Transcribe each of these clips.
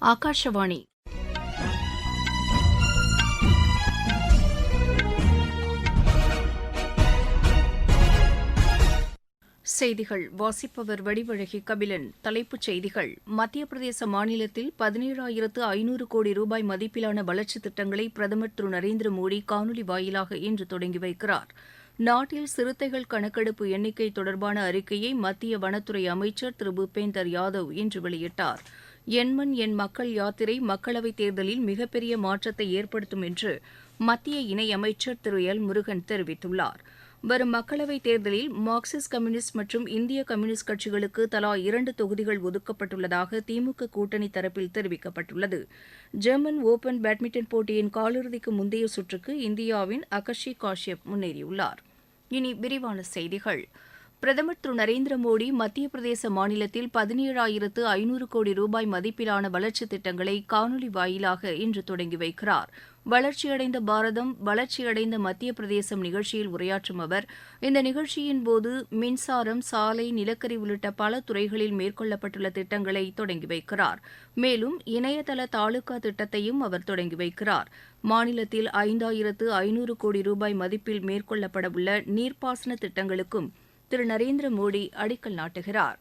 ஆகாஷவாணி செய்திகள். வாசிப்பவர் வடிவழகி கபிலன். தலைப்புச் செய்திகள். மத்திய பிரதேச மாநிலத்தில் பதினேழாயிரத்து ஐநூறு கோடி ரூபாய் மதிப்பிலான வளர்ச்சித் திட்டங்களை பிரதமர் திரு நரேந்திர மோடி காணொலி வாயிலாக இன்று தொடங்கி வைக்கிறார். நாட்டில் சிறுத்தைகள் கணக்கெடுப்பு எண்ணிக்கை தொடர்பான அறிக்கையை மத்திய வனத்துறை அமைச்சர் திரு பூபேந்தர் யாதவ் இன்று வெளியிட்டார். எண்மண் என் மக்கள் யாத்திரை மக்களவைத் தேர்தலில் மிகப்பெரிய மாற்றத்தை ஏற்படுத்தும் என்று மத்திய இணையமைச்சர் திரு. எல். முருகன் தெரிவித்துள்ளார். வரும் மக்களவைத் தேர்தலில் மார்க்சிஸ்ட் கம்யூனிஸ்ட் மற்றும் இந்திய கம்யூனிஸ்ட் கட்சிகளுக்கு தலா இரண்டு தொகுதிகள் ஒதுக்கப்பட்டுள்ளதாக திமுக கூட்டணி தரப்பில் தெரிவிக்கப்பட்டுள்ளது. ஜெர்மன் ஓபன் பேட்மிண்டன் போட்டியின் காலிறுதிக்கு முந்தைய சுற்றுக்கு இந்தியாவின் அகஷி காஷ்யப் முன்னேறியுள்ளார். இனி விரிவான செய்திகள். பிரதமர் திரு நரேந்திர மோடி மத்திய பிரதேச மாநிலத்தில் பதினேழாயிரத்து ஐநூறு கோடி ரூபாய் மதிப்பிலான வளர்ச்சித் திட்டங்களை காணொலி வாயிலாக இன்று தொடங்கி வைக்கிறார். வளர்ச்சியடைந்த பாரதம் வளர்ச்சியடைந்த மத்திய பிரதேசம் நிகழ்ச்சியில் உரையாற்றும் அவர் இந்த நிகழ்ச்சியின் போது மின்சாரம் சாலை நிலக்கரி உள்ளிட்ட பல துறைகளில் மேற்கொள்ளப்பட்டுள்ள திட்டங்களை தொடங்கி வைக்கிறார். மேலும் இணையதள தாலுகா திட்டத்தையும் அவர் தொடங்கி வைக்கிறார். மாநிலத்தில் ஐந்தாயிரத்து ஐநூறு கோடி ரூபாய் மதிப்பில் மேற்கொள்ளப்படவுள்ள நீர்ப்பாசன திட்டங்களுக்கும் திரு. நரேந்திர மோடி அடிக்கல் நாட்டுகிறார்.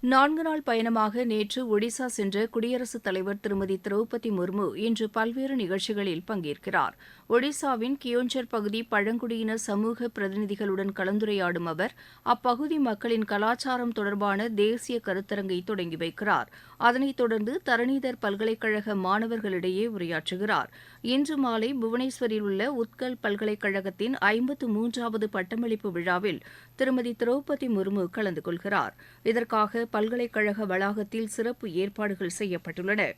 நான்கு நாள் பயணமாக நேற்று ஒடிசா சென்ற குடியரசுத் தலைவர் திருமதி திரௌபதி முர்மு இன்று பல்வேறு நிகழ்ச்சிகளில் பங்கேற்கிறார். ஒடிசாவின் கியோஞ்சர் பகுதி பழங்குடியினர் சமூக பிரதிநிதிகளுடன் கலந்துரையாடும் அவர் அப்பகுதி மக்களின் கலாச்சாரம் தொடர்பான தேசிய கருத்தரங்கை தொடங்கி வைக்கிறார். அதனைத் தொடர்ந்து தரணிதர் பல்கலைக்கழக மாணவர்களிடையே உரையாற்றுகிறார். இன்று மாலை புவனேஸ்வரில் உள்ள உத்கல் பல்கலைக்கழகத்தின் ஐம்பத்து மூன்றாவது பட்டமளிப்பு விழாவில் திருமதி திரௌபதி முர்மு கலந்து கொள்கிறார். இதற்காக பல்கலைக்கழக வளாகத்தில் சிறப்பு ஏற்பாடுகள் செய்யப்பட்டுள்ளன.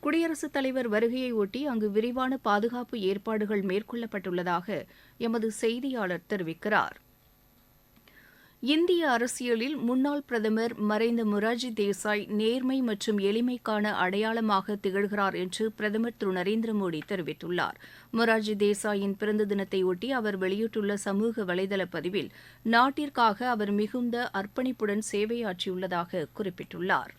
குடியரசுத் தலைவர் வருகையை ஒட்டி அங்கு விரிவான பாதுகாப்பு ஏற்பாடுகள் மேற்கொள்ளப்பட்டுள்ளதாக எமது செய்தியாளர் தெரிவிக்கிறார். இந்திய அரசியலில் முன்னாள் பிரதமர் மறைந்த மொரார்ஜி தேசாய் நேர்மை மற்றும் எளிமைக்கான அடையாளமாக திகழ்கிறார் என்று பிரதமர் திரு நரேந்திர மோடி தெரிவித்துள்ளார். மொரார்ஜி தேசாயின் பிறந்த தினத்தையொட்டி அவர் வெளியிட்டுள்ள சமூக வலைதள பதிவில் நாட்டிற்காக அவர் மிகுந்த அர்ப்பணிப்புடன் சேவையாற்றியுள்ளதாக குறிப்பிட்டுள்ளார்.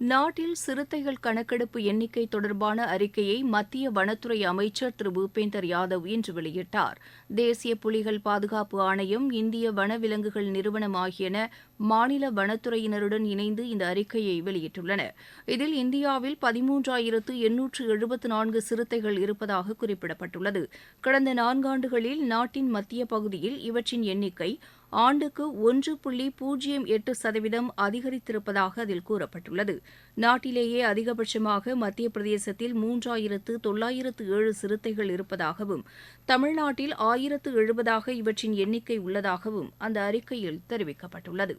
நாட்டில் சிறுத்தைகள் கணக்கெடுப்பு எண்ணிக்கை தொடர்பான அறிக்கையை மத்திய வனத்துறை அமைச்சர் திரு. பூபேந்தர் யாதவ் இன்று வெளியிட்டார். தேசிய புலிகள் பாதுகாப்பு ஆணையம் இந்திய வனவிலங்குகள் நிறுவனம் ஆகியன மாநில வனத்துறையினருடன் இணைந்து இந்த அறிக்கையை வெளியிட்டுள்ளன. இதில் இந்தியாவில் பதிமூன்றாயிரத்து எண்ணூற்று எழுபத்து நான்கு சிறுத்தைகள் இருப்பதாக குறிப்பிடப்பட்டுள்ளது. கடந்த நான்காண்டுகளில் நாட்டின் மத்திய பகுதியில் இவற்றின் எண்ணிக்கை ஆண்டுக்கு ஒன்று புள்ளி பூஜ்ஜியம் எட்டு சதவீதம் அதிகரித்திருப்பதாக அதில் கூறப்பட்டுள்ளது. நாட்டிலேயே அதிகபட்சமாக மத்திய பிரதேசத்தில் மூன்றாயிரத்து தொள்ளாயிரத்து ஏழு சிறுத்தைகள் இருப்பதாகவும் தமிழ்நாட்டில் ஆயிரத்து எழுபதாக இவற்றின் எண்ணிக்கை உள்ளதாகவும் அந்த அறிக்கையில் தெரிவிக்கப்பட்டுள்ளது.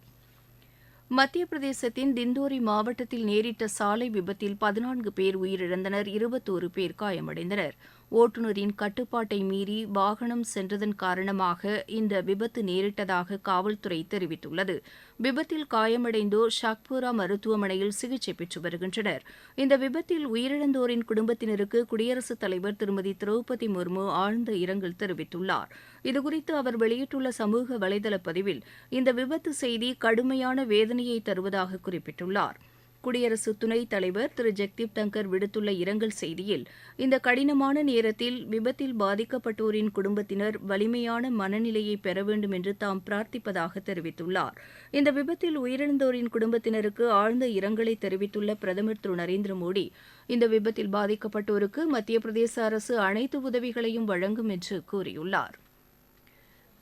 மத்திய பிரதேசத்தின் திந்தோரி மாவட்டத்தில் நேரிட்ட சாலை விபத்தில் பதினான்கு பேர் உயிரிழந்தனர் இருபத்தோரு பேர் காயமடைந்தனர். ஓட்டுநரின் கட்டுப்பாட்டை மீறி வாகனம் சென்றதன் காரணமாக இந்த விபத்து நேரிட்டதாக காவல்துறை தெரிவித்துள்ளது. விபத்தில் காயமடைந்தோர் ஷாக்பூரா மருத்துவமனையில் சிகிச்சை பெற்று வருகின்றனர். இந்த விபத்தில் உயிரிழந்தோரின் குடும்பத்தினருக்கு குடியரசுத் தலைவர் திருமதி திரௌபதி முர்மு ஆழ்ந்த இரங்கல் தெரிவித்துள்ளார். இதுகுறித்து அவர் வெளியிட்டுள்ள சமூக வலைதள பதிவில் இந்த விபத்து செய்தி கடுமையான வேதனையை தருவதாக குறிப்பிட்டுள்ளார். குடியரசு துணைத் தலைவர் திரு ஜெக்தீப் தங்கர் விடுத்துள்ள இரங்கல் செய்தியில் இந்த கடினமான நேரத்தில் விபத்தில் பாதிக்கப்பட்டோரின் குடும்பத்தினர் வலிமையான மனநிலையை பெற வேண்டும் என்று தாம் பிரார்த்திப்பதாக தெரிவித்துள்ளார். இந்த விபத்தில் உயிரிழந்தோரின் குடும்பத்தினருக்கு ஆழ்ந்த இரங்கலை தெரிவித்துள்ள பிரதமர் திரு நரேந்திர மோடி இந்த விபத்தில் பாதிக்கப்பட்டோருக்கு மத்திய பிரதேச அரசு அனைத்து உதவிகளையும் வழங்கும் என்று கூறியுள்ளார்.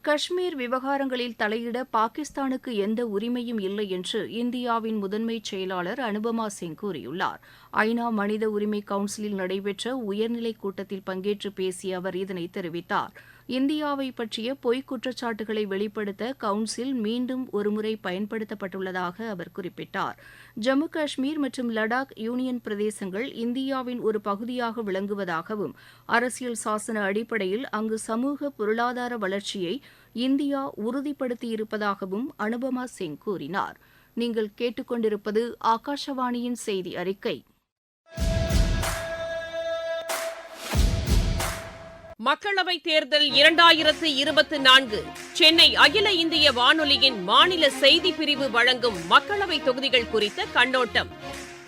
காஷ்மீர் விவகாரங்களில் தலையிட பாகிஸ்தானுக்கு எந்த உரிமையும் இல்லை என்று இந்தியாவின் முதன்மை செயலாளர் அனுபமா சிங் கூறியுள்ளார். ஐநா மனித உரிமை கவுன்சிலில் நடைபெற்ற உயர்நிலை கூட்டத்தில் பங்கேற்று பேசிய அவர் இதனை தெரிவித்தார். இந்தியாவை பற்றிய பொய்க் குற்றச்சாட்டுகளை வெளிப்படுத்த கவுன்சில் மீண்டும் ஒருமுறை பயன்படுத்தப்பட்டுள்ளதாக அவர் குறிப்பிட்டார். ஜம்மு காஷ்மீர் மற்றும் லடாக் யூனியன் பிரதேசங்கள் இந்தியாவின் ஒரு பகுதியாக விளங்குவதாகவும் அரசியல் சாசன அடிப்படையில் அங்கு சமூக பொருளாதார வளர்ச்சியை இந்தியா உறுதிப்படுத்தியிருப்பதாகவும் அனுபமா சிங் கூறினார். நீங்கள் கேட்டுக்கொண்டிருப்பது ஆகாஷவாணியின் செய்தி அறிக்கை. மக்களவைத் தேர்தல் இரண்டாயிரத்து இருபத்தி நான்கு. சென்னை அகில இந்திய வானொலியின் மாநில செய்தி பிரிவு வழங்கும் மக்களவைத் தொகுதிகள் குறித்த கண்ணோட்டம்.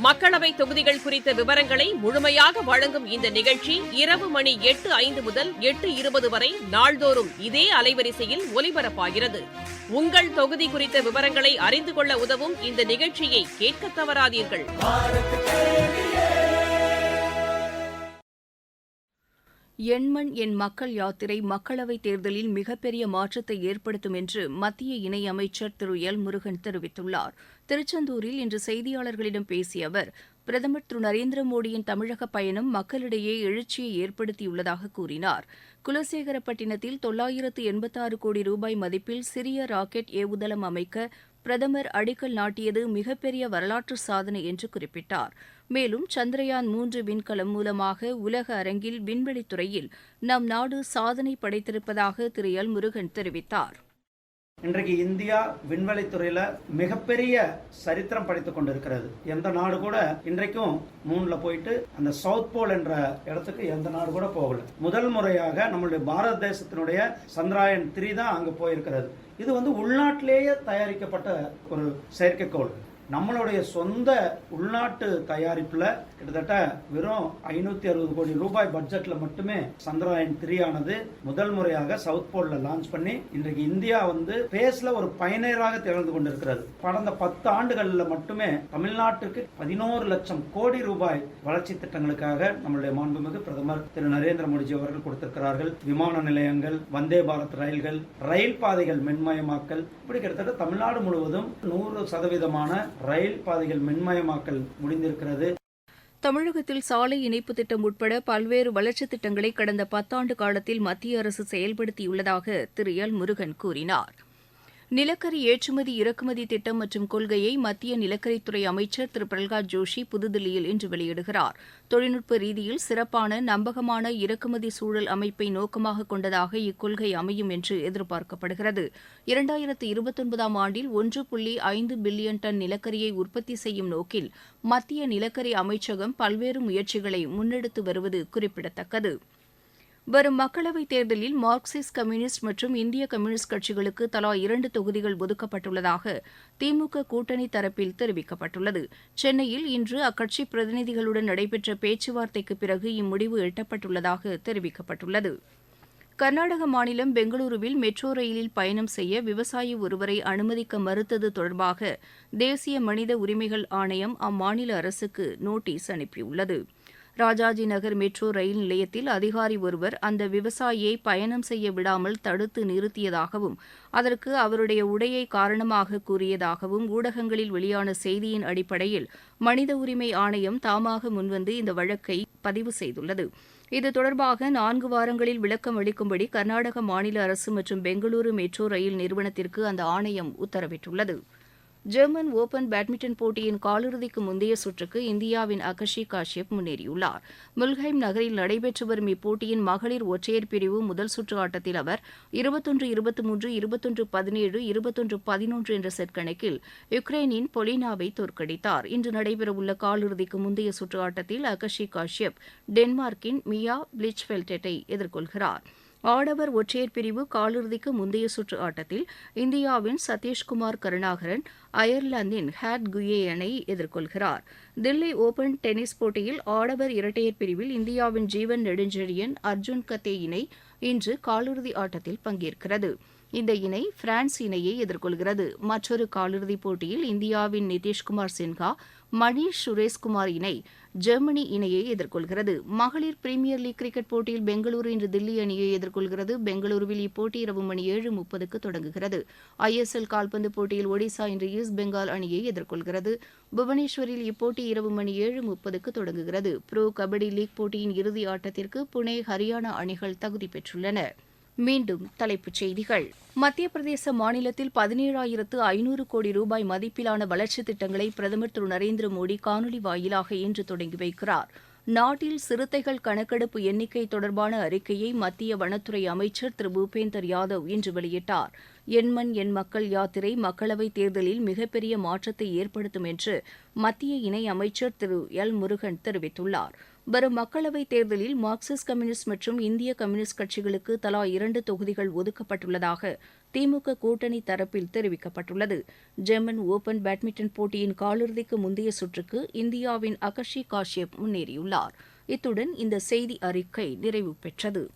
மக்களவை தொகுதிகள் குறித்த விவரங்களை முழுமையாக வழங்கும் இந்த நிகழ்ச்சி இரவு மணி எட்டு ஐந்து முதல் எட்டு இருபது வரை நாள்தோறும் இதே அலைவரிசையில் ஒலிபரப்பாகிறது. உங்கள் தொகுதி குறித்த விவரங்களை அறிந்து கொள்ள உதவும் இந்த நிகழ்ச்சியை கேட்க தவறாதீர்கள். எண்மண் என் மக்கள் யாத்திரை மக்களவைத் தேர்தலில் மிகப்பெரிய மாற்றத்தை ஏற்படுத்தும் என்று மத்திய இணையமைச்சர் திரு எல் முருகன் தெரிவித்துள்ளார். திருச்செந்தூரில் இன்று செய்தியாளர்களிடம் பேசிய அவர் பிரதமர் திரு நரேந்திர மோடியின் தமிழக பயணம் மக்களிடையே எழுச்சியை ஏற்படுத்தியுள்ளதாக கூறினார். குலசேகரப்பட்டினத்தில் தொள்ளாயிரத்து எண்பத்தாறு கோடி ரூபாய் மதிப்பில் சிறிய ராக்கெட் ஏவுதளம் அமைக்க பிரதமர் அடிக்கல் நாட்டியது மிகப்பெரிய வரலாற்று சாதனை என்று குறிப்பிட்டார். மேலும் சந்திரயான் மூன்று விண்கலம் மூலமாக உலக அரங்கில் விண்வெளித் துறையில் நம் நாடு சாதனை படைத்திருப்பதாக திரு. எல். முருகன் தெரிவித்தார். இன்றைக்கு இந்தியா விண்வெளித்துறையில மிகப்பெரிய சரித்திரம் படைத்துக் கொண்டிருக்கிறது. எந்த நாடு கூட இன்றைக்கும் மூணுல போயிட்டு அந்த சவுத் போல் என்ற இடத்துக்கு எந்த நாடு கூட போகல. முதல் முறையாக நம்மளுடைய பாரத தேசத்தினுடைய சந்திராயன் த்ரீ தான் அங்க போயிருக்கிறது. இது வந்து உள்நாட்டிலேயே தயாரிக்கப்பட்ட ஒரு செயற்கைக்கோள். நம்மளுடைய சொந்த உள்நாட்டு தயாரிப்பில் கிட்டத்தட்ட வெறும் ஐநூத்தி அறுபது கோடி ரூபாய் பட்ஜெட்ல மட்டுமே சந்திராயன் த்ரீ ஆனது முதல் முறையாக சவுத் போல்ல லான்ச் பண்ணி இன்றைக்கு இந்தியா வந்து பேஸ்ல ஒரு பயனராக திகழ்ந்து கொண்டிருக்கிறது. கடந்த பத்து ஆண்டுகளில் மட்டுமே தமிழ்நாட்டுக்கு பதினோரு லட்சம் கோடி ரூபாய் வளர்ச்சி திட்டங்களுக்காக நம்மளுடைய மாண்புமிகு பிரதமர் திரு நரேந்திர மோடிஜி அவர்கள் கொடுத்திருக்கிறார்கள். விமான நிலையங்கள் வந்தே பாரத் ரயில்கள் ரயில் பாதைகள் மென்மயமாக்கல் இப்படி கிட்டத்தட்ட தமிழ்நாடு முழுவதும் நூறு சதவீதமான ரயில் பாதைகள் மின்மயமாக்கல் முடிந்திருக்கிறது. தமிழகத்தில் சாலை இணைப்பு திட்டம் உட்பட பல்வேறு வளர்ச்சித் திட்டங்களை கடந்த பத்தாண்டு காலத்தில் மத்திய அரசு செயல்படுத்தியுள்ளதாக திரு எல் முருகன் கூறினார். நிலக்கரி ஏற்றுமதி இறக்குமதி திட்டம் மற்றும் கொள்கையை மத்திய நிலக்கரித்துறை அமைச்சர் திரு. பிரகலாத் ஜோஷி புதுதில்லியில் இன்று வெளியிடுகிறார். தொழில்நுட்ப ரீதியில் சிறப்பான நம்பகமான இறக்குமதி சூழல் அமைப்பை நோக்கமாக கொண்டதாக இக்கொள்கை அமையும் என்று எதிர்பார்க்கப்படுகிறது. இரண்டாயிரத்து இருபத்தொன்பதாம் ஆண்டில் ஒன்று புள்ளி ஐந்து பில்லியன் டன் நிலக்கரியை உற்பத்தி செய்யும் நோக்கில் மத்திய நிலக்கரி அமைச்சகம் பல்வேறு முயற்சிகளை முன்னெடுத்து வருவது குறிப்பிடத்தக்கது. வரும் மக்களவைத் தேர்தலில் மார்க்சிஸ்ட் கம்யூனிஸ்ட் மற்றும் இந்திய கம்யூனிஸ்ட் கட்சிகளுக்கு தலா இரண்டு தொகுதிகள் ஒதுக்கப்பட்டுள்ளதாக திமுக கூட்டணி தரப்பில் தெரிவிக்கப்பட்டுள்ளது. சென்னையில் இன்று அக்கட்சி பிரதிநிதிகளுடன் நடைபெற்ற பேச்சுவார்த்தைக்கு பிறகு இம்முடிவு எட்டப்பட்டுள்ளதாக தெரிவிக்கப்பட்டுள்ளது. கர்நாடக மாநிலம் பெங்களூருவில் மெட்ரோ ரயிலில் பயணம் செய்ய விவசாயி ஒருவரை அனுமதிக்க மறுத்தது தொடர்பாக தேசிய மனித உரிமைகள் ஆணையம் அம்மாநில அரசுக்கு நோட்டீஸ் அனுப்பியுள்ளது. ராஜாஜி நகர் மெட்ரோ ரயில் நிலையத்தில் அதிகாரி ஒருவர் அந்த விவசாயியை பயணம் செய்ய விடாமல் தடுத்து நிறுத்தியதாகவும் அதற்கு அவருடைய உடையை காரணமாக கூறியதாகவும் ஊடகங்களில் வெளியான செய்தியின் அடிப்படையில் மனித உரிமை ஆணையம் தாமாக முன்வந்து இந்த வழக்கை பதிவு செய்துள்ளது. இது தொடர்பாக நான்கு வாரங்களில் விளக்கம் அளிக்கும்படி கர்நாடக மாநில அரசு மற்றும் பெங்களூரு மெட்ரோ ரயில் நிறுவனத்திற்கு அந்த ஆணையம் உத்தரவிட்டுள்ளது. ஜெர்மன் ஓபன் பேட்மிண்டன் போட்டியின் காலிறுதிக்கு முந்தைய சுற்றுக்கு இந்தியாவின் அகஷி காஷ்யப் முன்னேறியுள்ளார். முல்ஹைம் நகரில் நடைபெற்று வரும் இப்போட்டியின் மகளிர் ஒற்றையர் பிரிவு முதல் சுற்று ஆட்டத்தில் அவர் இருபத்தொன்று இருபத்தி மூன்று இருபத்தொன்று பதினேழு இருபத்தொன்று பதினொன்று என்ற செட் கணக்கில் யுக்ரைனின் பொலினாவை தோற்கடித்தார். இன்று நடைபெறவுள்ள காலிறுதிக்கு முந்தைய சுற்று ஆட்டத்தில் அகஷி காஷ்யப் டென்மார்க்கின் மியா பிளிச்ஃபெல்டெட்டை எதிர்கொள்கிறார். ஆடவர் ஒற்றையர் பிரிவு காலிறுதிக்கு முந்தைய சுற்று ஆட்டத்தில் இந்தியாவின் சத்தீஷ்குமார் கருணாகரன் அயர்லாந்தின் ஹேட் குயேயனை எதிர்கொள்கிறார். தில்லி ஓபன் டென்னிஸ் போட்டியில் ஆடவர் இரட்டையர் பிரிவில் இந்தியாவின் ஜீவன் நெடுஞ்செழியன் அர்ஜுன் கத்தே இணை இன்று காலிறுதி ஆட்டத்தில் பங்கேற்கிறது. இந்த இணை பிரான்ஸ் இணையை எதிர்கொள்கிறது. மற்றொரு காலிறுதிப் போட்டியில் இந்தியாவின் நிதிஷ்குமார் சின்ஹா மணீஷ் சுரேஷ்குமார் இணை ஜெர்மனி இணையை எதிர்கொள்கிறது. மகளிர் பிரீமியர் லீக் கிரிக்கெட் போட்டியில் பெங்களூரு இன்று தில்லி அணியை எதிர்கொள்கிறது. பெங்களூருவில் இப்போட்டி இரவு மணி ஏழு முப்பதுக்கு தொடங்குகிறது. ஐஎஸ்எல் கால்பந்து போட்டியில் ஒடிசா இன்று ஈஸ்ட் பெங்கால் அணியை எதிர்கொள்கிறது. புவனேஸ்வரில் இப்போட்டி இரவு மணி ஏழு முப்பதுக்கு தொடங்குகிறது. ப்ரோ கபடி லீக் போட்டியின் இறுதி ஆட்டத்திற்கு புனே ஹரியானா அணிகள் தகுதி பெற்றுள்ளன. மீண்டும் தலைப்புச் செய்திகள். மத்திய பிரதேச மாநிலத்தில் பதினேழாயிரத்து ஐநூறு கோடி ரூபாய் மதிப்பிலான வளர்ச்சித் திட்டங்களை பிரதமர் திரு நரேந்திர மோடி காணொலி வாயிலாக இன்று தொடங்கி வைக்கிறார். நாட்டில் சிறுத்தைகள் கணக்கெடுப்பு எண்ணிக்கை தொடர்பான அறிக்கையை மத்திய வனத்துறை அமைச்சர் திரு பூபேந்தர் யாதவ் இன்று வெளியிட்டார். எண்மண் என் மக்கள் யாத்திரை மக்களவைத் தேர்தலில் மிகப்பெரிய மாற்றத்தை ஏற்படுத்தும் என்று மத்திய இணை அமைச்சர் திரு எல் முருகன் தெரிவித்துள்ளார். வரும் மக்களவைத் தேர்தலில் மார்க்சிஸ்ட் கம்யூனிஸ்ட் மற்றும் இந்திய கம்யூனிஸ்ட் கட்சிகளுக்கு தலா இரண்டு தொகுதிகள் ஒதுக்கப்பட்டுள்ளதாக திமுக கூட்டணி தரப்பில் தெரிவிக்கப்பட்டுள்ளது. ஜெர்மன் ஓபன் பேட்மிண்டன் போட்டியின் காலிறுதிக்கு முந்தைய சுற்றுக்கு இந்தியாவின் அகஷி காஷ்யப் முன்னேறியுள்ளார். இத்துடன் இந்த செய்தி அறிக்கை நிறைவு பெற்றது.